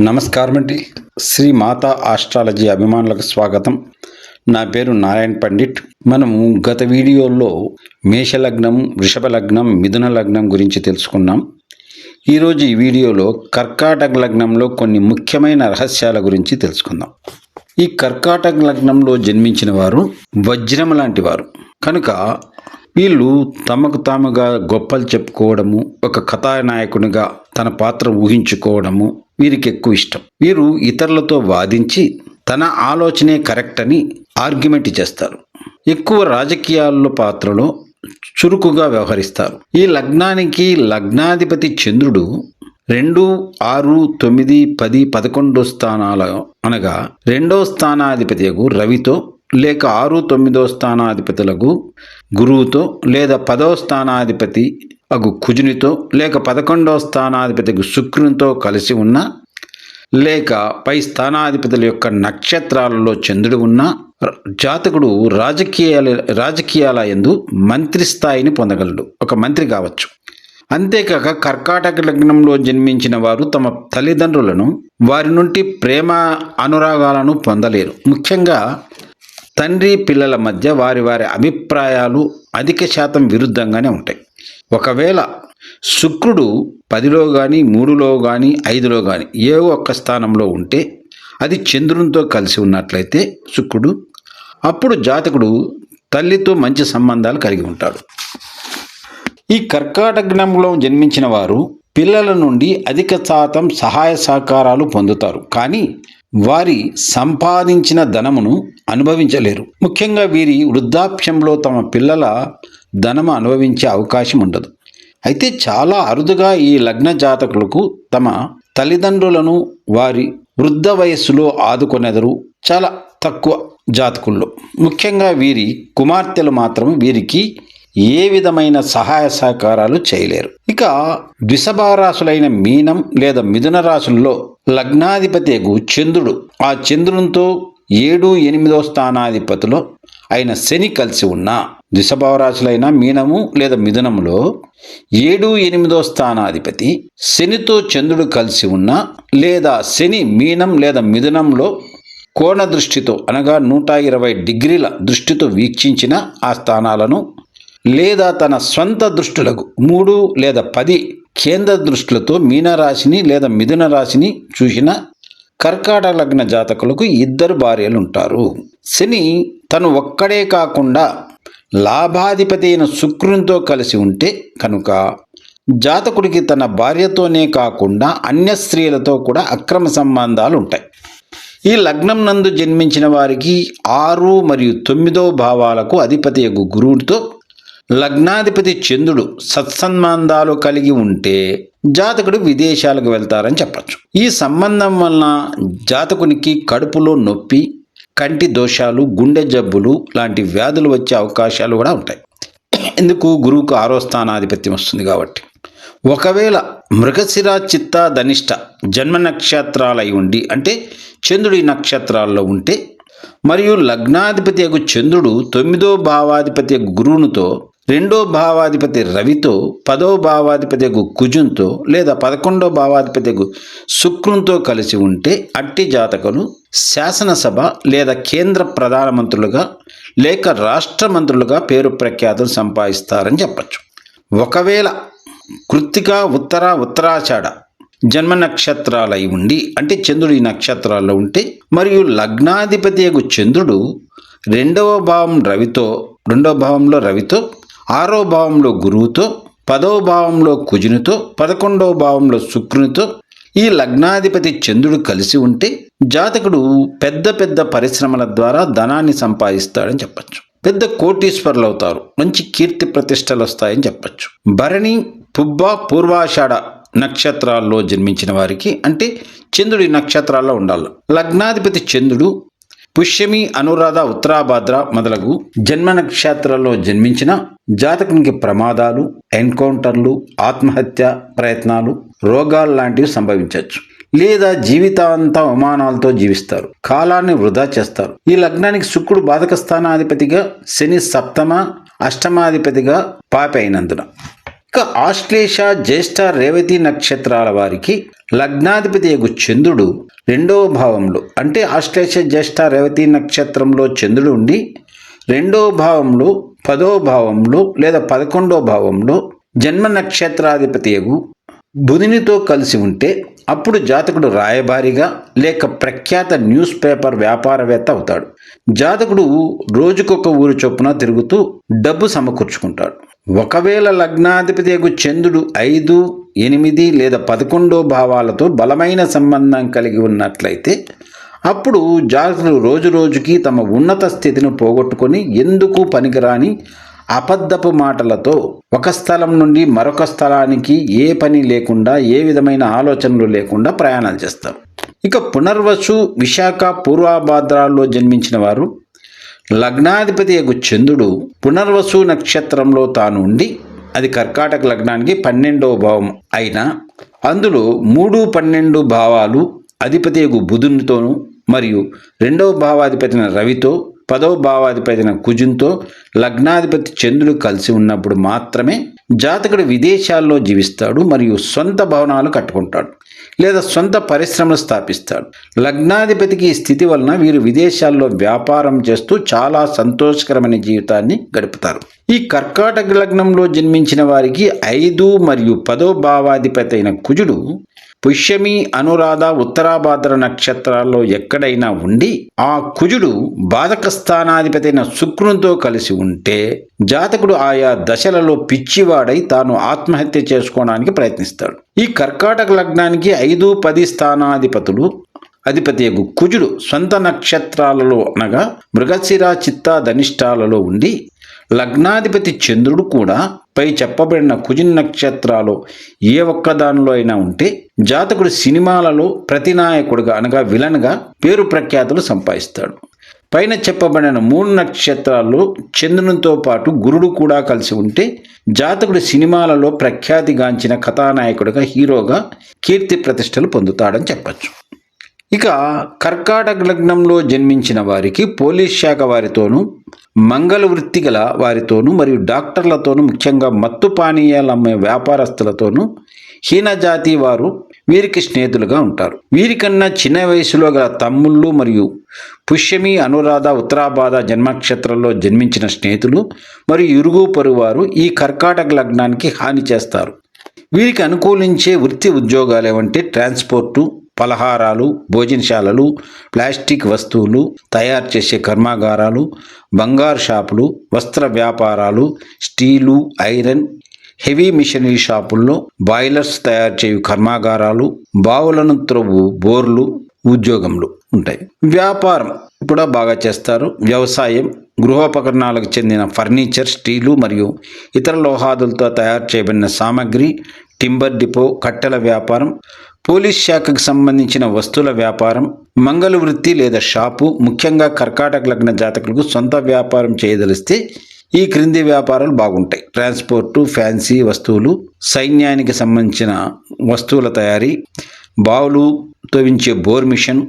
నమస్కారం అండి. శ్రీ మాతా ఆస్ట్రాలజీ అభిమానులకు స్వాగతం. నా పేరు నారాయణ పండిట్. మనము గత వీడియోలో మేషలగ్నం వృషభ లగ్నం మిథున లగ్నం గురించి తెలుసుకున్నాం. ఈరోజు ఈ వీడియోలో కర్కాటక లగ్నంలో కొన్ని ముఖ్యమైన రహస్యాల గురించి తెలుసుకుందాం. ఈ కర్కాటక లగ్నంలో జన్మించిన వారు వజ్రం లాంటి వారు. కనుక వీళ్ళు తమకు తాముగా గొప్పలు చెప్పుకోవడము ఒక కథానాయకునిగా తన పాత్ర ఊహించుకోవడము వీరికి ఎక్కువ ఇష్టం. వీరు ఇతరులతో వాదించి తన ఆలోచనే కరెక్ట్ అని ఆర్గ్యుమెంట్ చేస్తారు. ఎక్కువ రాజకీయాల్లో పాత్రలో చురుకుగా వ్యవహరిస్తారు. ఈ లగ్నానికి లగ్నాధిపతి చంద్రుడు రెండు ఆరు తొమ్మిది పది పదకొండు స్థానాల అనగా రెండో స్థానాధిపతియకు రవితో లేక ఆరు తొమ్మిదో స్థానాధిపతులకు గురువుతో లేదా పదో స్థానాధిపతి అగు కుజునితో లేక పదకొండవ స్థానాధిపతికి శుక్రునితో కలిసి ఉన్న లేక పై స్థానాధిపతుల యొక్క నక్షత్రాలలో చంద్రుడు ఉన్న జాతకుడు రాజకీయాల రాజకీయాల ఎందు మంత్రి స్థాయిని పొందగలడు. ఒక మంత్రి కావచ్చు. అంతేకాక కర్కాటక లగ్నంలో జన్మించిన వారు తమ తల్లిదండ్రులను వారి నుండి ప్రేమ అనురాగాలను పొందలేరు. ముఖ్యంగా తండ్రి పిల్లల మధ్య వారి వారి అభిప్రాయాలు అధిక శాతం విరుద్ధంగానే ఉంటాయి. ఒకవేళ శుక్రుడు పదిలో కానీ మూడులో కానీ ఐదులో కానీ ఏ ఒక్క స్థానంలో ఉంటే అది చంద్రునితో కలిసి ఉన్నట్లయితే శుక్రుడు అప్పుడు జాతకుడు తల్లితో మంచి సంబంధాలు కలిగి ఉంటాడు. ఈ కర్కాటగ్నంలో జన్మించిన వారు పిల్లల నుండి అధిక శాతం సహాయ సహకారాలు పొందుతారు. కానీ వారి సంపాదించిన ధనమును అనుభవించలేరు. ముఖ్యంగా వీరి వృద్ధాప్యంలో తమ పిల్లల ధనము అనుభవించే అవకాశం ఉండదు. అయితే చాలా అరుదుగా ఈ లగ్న జాతకులకు తమ తల్లిదండ్రులను వారి వృద్ధ వయస్సులో ఆదుకొనెదరు చాలా తక్కువ జాతకుల్లో. ముఖ్యంగా వీరి కుమార్తెలు మాత్రం వీరికి ఏ విధమైన సహాయ సహకారాలు చేయలేరు. ఇక ద్విషభారాశులైన మీనం లేదా మిథున రాశుల్లో లగ్నాధిపతికు చంద్రుడు ఆ చంద్రునితో ఏడు ఎనిమిదో స్థానాధిపతిలో అయిన శని కలిసి ఉన్న దిశభావరాశులైన మీనము లేదా మిథునములో ఏడు ఎనిమిదో స్థానాధిపతి శనితో చంద్రుడు కలిసి ఉన్న లేదా శని మీనం లేదా మిథునంలో కోణ దృష్టితో అనగా నూట ఇరవై డిగ్రీల దృష్టితో వీక్షించిన ఆ స్థానాలను లేదా తన స్వంత దృష్టులకు మూడు లేదా పది కేంద్ర దృష్టిలతో మీనరాశిని లేదా మిథున రాశిని చూసిన కర్కాటక లగ్న జాతకులకు ఇద్దరు భార్యలు ఉంటారు శని తను ఒక్కడే కాకుండా లాభాధిపతి అయిన శుక్రునితో కలిసి ఉంటే కనుక జాతకుడికి తన భార్యతోనే కాకుండా అన్య స్త్రీలతో కూడా అక్రమ సంబంధాలు ఉంటాయి. ఈ లగ్నం నందు జన్మించిన వారికి ఆరు మరియు తొమ్మిదో భావాలకు అధిపతి యొక్క గురువుతో లగ్నాధిపతి చంద్రుడు సత్సంబంధాలు కలిగి ఉంటే జాతకుడు విదేశాలకు వెళ్తారని చెప్పచ్చు. ఈ సంబంధం వలన జాతకునికి కడుపులో నొప్పి కంటి దోషాలు గుండె జబ్బులు లాంటి వ్యాధులు వచ్చే అవకాశాలు కూడా ఉంటాయి. ఎందుకు గురువుకు ఆరో స్థానాధిపత్యం వస్తుంది కాబట్టి. ఒకవేళ మృగశిర చిత్త ధనిష్ట జన్మ నక్షత్రాలై ఉండి అంటే చంద్రుడి నక్షత్రాల్లో ఉంటే మరియు లగ్నాధిపతి యొక్క చంద్రుడు తొమ్మిదో భావాధిపతి యొక్క గురువునితో రెండో భావాధిపతి రవితో పదో భావాధిపతి కుజుంతో లేదా పదకొండో భావాధిపతి శుక్రుంతో కలిసి ఉంటే అట్టి జాతకులు శాసనసభ లేదా కేంద్ర ప్రధానమంత్రులుగా లేక రాష్ట్ర మంత్రులుగా పేరు ప్రఖ్యాతులు సంపాదిస్తారని చెప్పచ్చు. ఒకవేళ కృత్తిక ఉత్తర ఉత్తరాచాడ జన్మ నక్షత్రాలై ఉండి అంటే చంద్రుడు ఈ నక్షత్రాల్లో ఉంటే మరియు లగ్నాధిపతి చంద్రుడు రెండవ భావం రవితో రెండవ భావంలో రవితో ఆరో భావంలో గురువుతో పదవ భావంలో కుజునితో పదకొండవ భావంలో శుక్రునితో ఈ లగ్నాధిపతి చంద్రుడు కలిసి ఉంటే జాతకుడు పెద్ద పెద్ద పరిశ్రమల ద్వారా ధనాన్ని సంపాదిస్తాడని చెప్పచ్చు. పెద్ద కోటీశ్వరులు అవుతారు మంచి కీర్తి ప్రతిష్టలు వస్తాయని చెప్పచ్చు. భరణి పుబ్బ పూర్వాషాఢ నక్షత్రాల్లో జన్మించిన వారికి అంటే చంద్రుడి నక్షత్రాల్లో ఉండాలి. లగ్నాధిపతి చంద్రుడు పుష్యమి అనురాధ ఉత్తరాభాద్ర మొదలగు జన్మ నక్షత్రాల్లో జన్మించిన జాతకునికి ప్రమాదాలు ఎన్కౌంటర్లు ఆత్మహత్య ప్రయత్నాలు రోగాలు లాంటివి సంభవించవచ్చు. లేదా జీవితాంత అవమానాలతో జీవిస్తారు. కాలాన్ని వృధా చేస్తారు. ఈ లగ్నానికి శుక్రుడు బాధక స్థానాధిపతిగా శని సప్తమ అష్టమాధిపతిగా పాపి అయినందున. ఇక ఆశ్లేష జ్యేష్ఠ రేవతి నక్షత్రాల వారికి లగ్నాధిపతి యొక్క చంద్రుడు రెండవ భావంలో అంటే ఆశ్లేష జ్యేష్ఠ రేవతి నక్షత్రంలో చంద్రుడు ఉండి రెండవ భావంలో పదో భావంలో లేదా పదకొండో భావంలో జన్మ నక్షత్రాధిపతి ఎగు బుధునితో కలిసి ఉంటే అప్పుడు జాతకుడు రాయబారిగా లేక ప్రఖ్యాత న్యూస్ పేపర్ వ్యాపారవేత్త అవుతాడు. జాతకుడు రోజుకొక ఊరు చొప్పున తిరుగుతూ డబ్బు సమకూర్చుకుంటాడు. ఒకవేళ లగ్నాధిపతి యగు చంద్రుడు ఐదు ఎనిమిది లేదా పదకొండో భావాలతో బలమైన సంబంధం కలిగి ఉన్నట్లయితే అప్పుడు జాతకులు రోజు రోజుకి తమ ఉన్నత స్థితిని పోగొట్టుకొని ఎందుకు పనికిరాని అబద్ధపు మాటలతో ఒక స్థలం నుండి మరొక స్థలానికి ఏ పని లేకుండా ఏ విధమైన ఆలోచనలు లేకుండా ప్రయాణాలు చేస్తారు. ఇక పునర్వసు విశాఖ పూర్వభాద్రాల్లో జన్మించిన వారు లగ్నాధిపతి యగు చంద్రుడు పునర్వసు నక్షత్రంలో తాను ఉండి అది కర్కాటక లగ్నానికి పన్నెండవ భావం అయినా అందులో మూడు పన్నెండు భావాలు అధిపతి యగు బుధునితోనూ మరియు రెండవ భావాధిపతిన రవితో పదవ భావాధిపతిన కుజుంతో లగ్నాధిపతి చంద్రుడు కలిసి ఉన్నప్పుడు మాత్రమే జాతకుడు విదేశాల్లో జీవిస్తాడు మరియు సొంత భవనాలు కట్టుకుంటాడు. లేదా సొంత పరిశ్రమలు స్థాపిస్తాడు. లగ్నాధిపతికి ఈ స్థితి వలన వీరు విదేశాల్లో వ్యాపారం చేస్తూ చాలా సంతోషకరమైన జీవితాన్ని గడుపుతారు. ఈ కర్కాటక లగ్నంలో జన్మించిన వారికి ఐదు మరియు పదో భావాధిపతి అయిన కుజుడు పుష్యమి అనురాధ ఉత్తరాభాద్ర నక్షత్రాల్లో ఎక్కడైనా ఉండి ఆ కుజుడు బాధక స్థానాధిపతి అయిన శుక్రునితో కలిసి ఉంటే జాతకుడు ఆయా దశలలో పిచ్చివాడై తాను ఆత్మహత్య చేసుకోవడానికి ప్రయత్నిస్తాడు. ఈ కర్కాటక లగ్నానికి ఐదు పది స్థానాధిపతులు అధిపతి కుజుడు సొంత నక్షత్రాలలో అనగా మృగశిర చిత్త ధనిష్టాలలో ఉండి లగ్నాధిపతి చంద్రుడు కూడా పై చెప్పబడిన కుజిన్ నక్షత్రాలు ఏ ఒక్క దానిలో అయినా ఉంటే జాతకుడు సినిమాలలో ప్రతినాయకుడిగా అనగా విలన్గా పేరు ప్రఖ్యాతులు సంపాదిస్తాడు. పైన చెప్పబడిన మూడు నక్షత్రాల్లో చంద్రునితో పాటు గురుడు కూడా కలిసి ఉంటే జాతకుడు సినిమాలలో ప్రఖ్యాతిగాంచిన కథానాయకుడిగా హీరోగా కీర్తి ప్రతిష్టలు పొందుతాడని చెప్పచ్చు. ఇక కర్కాటక లగ్నంలో జన్మించిన వారికి పోలీస్ శాఖ వారితోనూ మంగళ వృత్తి గల వారితోనూ మరియు డాక్టర్లతోనూ ముఖ్యంగా మత్తు పానీయాలు అమ్మే వ్యాపారస్తులతోనూ హీనజాతి వారు వీరికి స్నేహితులుగా ఉంటారు. వీరికన్నా చిన్న వయసులో గల తమ్ముళ్ళు మరియు పుష్యమి అనురాధ ఉత్తరాబాధ జన్మక్షేత్రంలో జన్మించిన స్నేహితులు మరియు ఇరుగు పొరువారు ఈ కర్కాటక లగ్నానికి హాని చేస్తారు. వీరికి అనుకూలించే వృత్తి ఉద్యోగాలు ఏమంటే ట్రాన్స్పోర్టు పలహారాలు భోజనశాలలు ప్లాస్టిక్ వస్తువులు తయారు చేసే కర్మాగారాలు బంగారు షాపులు వస్త్ర వ్యాపారాలు స్టీలు ఐరన్ హెవీ మిషనరీ షాపుల్లో బాయిలర్స్ తయారు చేయు కర్మాగారాలు బావులను త్రవ్వు బోర్లు ఉద్యోగములు ఉంటాయి. వ్యాపారం కూడా బాగా చేస్తారు. వ్యవసాయం గృహోపకరణాలకు చెందిన ఫర్నిచర్ స్టీలు మరియు ఇతర లోహాదులతో తయారు చేయబడిన సామాగ్రి టింబర్ డిపో కట్టెల వ్యాపారం పోలీస్ శాఖకు సంబంధించిన వస్తువుల వ్యాపారం మంగళ వృత్తి లేదా షాపు ముఖ్యంగా కర్కాటక లగ్న జాతకులకు సొంత వ్యాపారం చేయదలిస్తే ఈ క్రింది వ్యాపారాలు బాగుంటాయి. ట్రాన్స్పోర్టు ఫ్యాన్సీ వస్తువులు సైన్యానికి సంబంధించిన వస్తువుల తయారీ బావులు తవ్వించే బోర్ మిషన్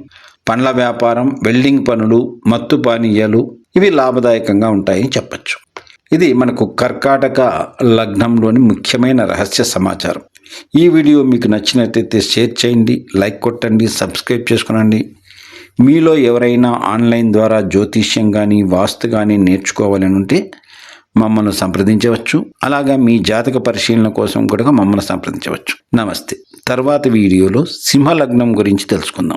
పండ్ల వ్యాపారం వెల్డింగ్ పనులు మత్తు పానీయాలు ఇవి లాభదాయకంగా ఉంటాయని చెప్పచ్చు. ఇది మనకు కర్కాటక లగ్నంలోని ముఖ్యమైన రహస్య సమాచారం. ఈ వీడియో మీకు నచ్చినట్లయితే షేర్ చేయండి లైక్ కొట్టండి సబ్స్క్రైబ్ చేసుకునండి. మీలో ఎవరైనా ఆన్లైన్ ద్వారా జ్యోతిష్యం కానీ వాస్తు కానీ నేర్చుకోవాలని ఉంటే మమ్మల్ని సంప్రదించవచ్చు. అలాగా మీ జాతక పరిశీలన కోసం కూడా మమ్మల్ని సంప్రదించవచ్చు. నమస్తే. తర్వాత వీడియోలో సింహలగ్నం గురించి తెలుసుకుందాం.